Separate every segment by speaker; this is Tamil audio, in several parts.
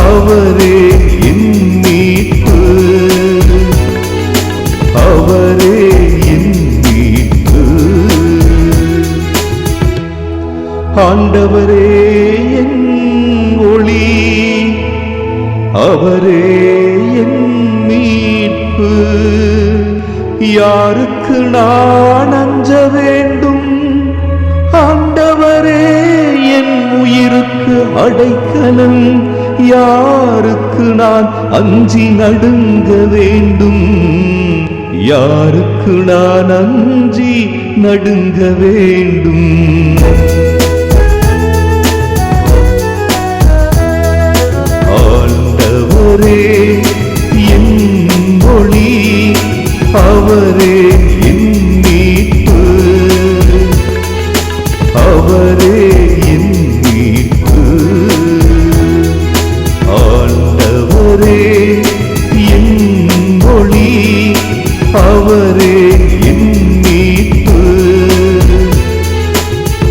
Speaker 1: அவரே என் மீட்பு அவரே என் மீட்பு ஆண்டவரே என் ஒளி அவரே யாருக்கு நான் அஞ்ச வேண்டும்? ஆண்டவரே என் உயிருக்கு அடைக்கலம். யாருக்கு நான் அஞ்சி நடுங்க வேண்டும்? யாருக்கு நான் அஞ்சி நடுங்க வேண்டும்? அவரே என் மீட்பு. அவரே என் மீட்பு. ஆண்டவரே என் மொழி. அவரே என் மீட்பு.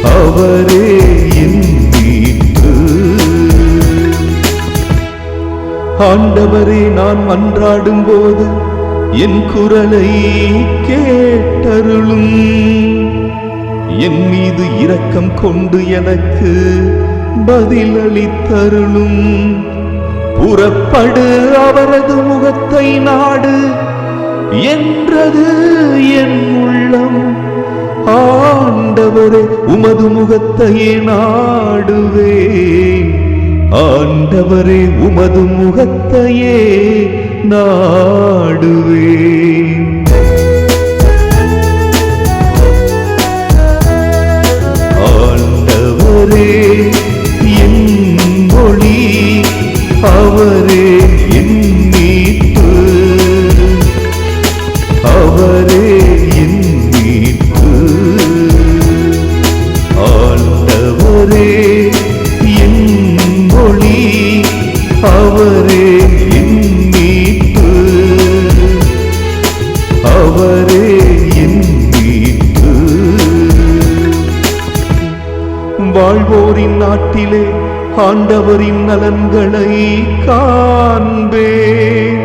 Speaker 1: அவரே என் மீட்பு. ஆண்டவரே நான் மன்றாடும் போது என் குரலை கேட்டருளும். என் மீது இரக்கம் கொண்டு எனக்கு பதிலளித்தருளும். புறப்படு அவரது முகத்தை நாடு என்றது என் உள்ளம். ஆண்டவரே உமது முகத்தையே நாடுவேன். ஆண்டவரே உமது முகத்தையே நாடுவேன் ஆண்டவரே என் மொழி அவரே என் மீட்பு. அவரே என் மீட்பு. ஆண்டவரே என் மொழி அவரே வாழ்வோரின் நாட்டிலே ஆண்டவரின் நலன்களை காண்பேன்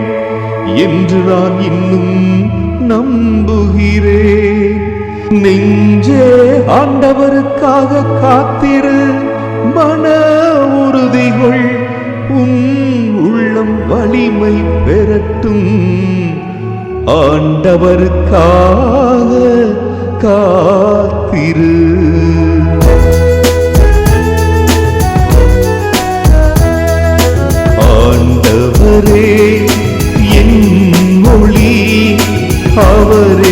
Speaker 1: என்று நான் இன்னும் நம்புகிறேன். நெஞ்சே ஆண்டவருக்காக காத்திரு மன உறுதிகள் உன் உள்ளம் வலிமை பெறட்டும். ஆண்டவருக்காக காத்திரு. அவர்